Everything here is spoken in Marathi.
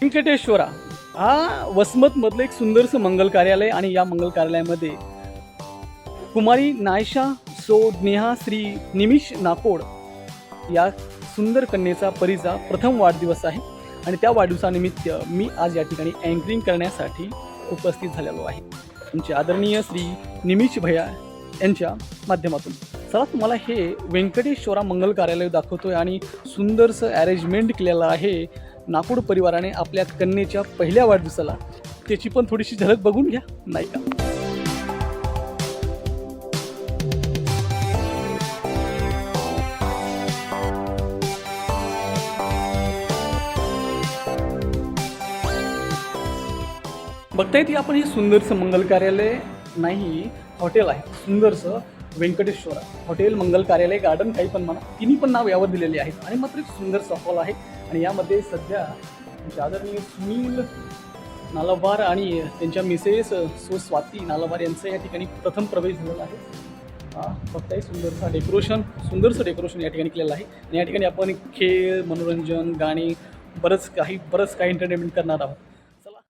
व्यंकटेश्वरा. हा वसमतमधलं एक सुंदरसं मंगल कार्यालय आणि या मंगल कार्यालयामध्ये कुमारी नायशा सो नेहा श्री निमिष नाकोड या सुंदर कन्येचा परीचा प्रथम वाढदिवस आहे. आणि त्या वाढदिवसानिमित्त मी आज या ठिकाणी अँकरिंग करण्यासाठी उपस्थित झालेलो आहे. तुमचे आदरणीय श्री निमिष भैया यांच्या माध्यमातून. चला तुम्हाला हे व्यंकटेश्वरा मंगल कार्यालय दाखवतोय आणि सुंदरसं अरेंजमेंट केलेलं आहे. नाकूड परिवाराने आपल्या कन्येच्या पहिल्या वाढदिवसाला त्याची पण थोडीशी झलक बघून घ्या नाही का? बघता येते आपण हे सुंदरसं मंगल कार्यालय नाही हॉटेल आहे. सुंदरसं व्यंकटेश्वरा. हॉटेल मंगल कार्यालय गार्डन काही पण म्हणा तिन्ही पण नाव यावर दिलेले आहेत. आणि मात्र एक सुंदरसं हॉल आहे. आणि यामध्ये सध्या आदरणीय सुनील नालावार आणि त्यांच्या मिसेस सुस्वाती नालावार यांचं या ठिकाणी प्रथम प्रवेश झालेला आहे. हा, बघताय सुंदरसा डेकोरेशन सुंदरसं डेकोरेशन या ठिकाणी केलेलं आहे. आणि या ठिकाणी आपण खेळ मनोरंजन गाणी बरंच काही बरंच काही एंटरटेनमेंट करणार आहोत.